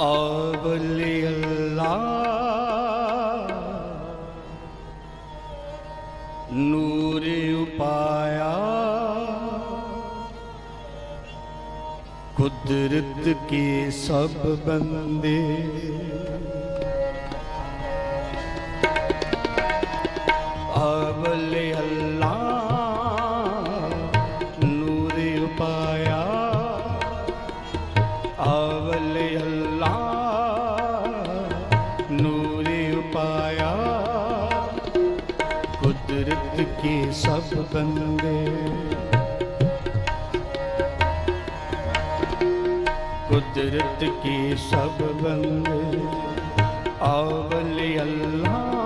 ਆਵਲੀ ਅੱਲਾ ਨੂਰ ਉਪਾਇਆ ਕੁਦਰਤ ਕੇ ਸਭ ਬੰਦੇ ਅਵਲ ਅੱਲਾ ਨੂਰ ਉਪਾਇਆ ਨੂਰ ਕੁਦਰਤ ਕੇ ਸਭ ਬੰਦੇ। ਕੁਦਰਤ ਕੇ ਸਭ ਬੰਦੇ। ਆਵਲ ਅੱਲਾ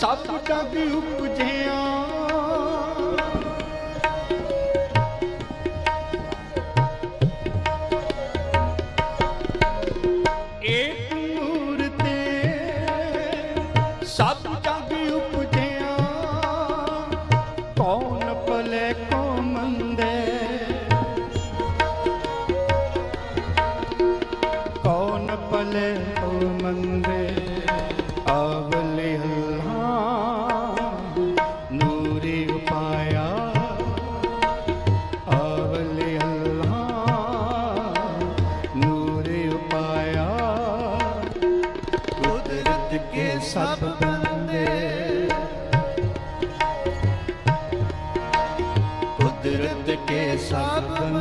ਸਭ ਜਗ ਉਪਜਿਆ। ਏਕ ਨੂਰ ਸਭ ਜਗ ਉਪਜਿਆ। ਕੌਣ ਭਲੇ ਕੋ ਮੰਦੇ। ਕੌਣ ਭਲੇ ਕੋ ਮੰਦੇ। ਕੇ ਸਭ ਬੰਦੇ। ਕੁਦਰਤ ਕੇ ਸਭ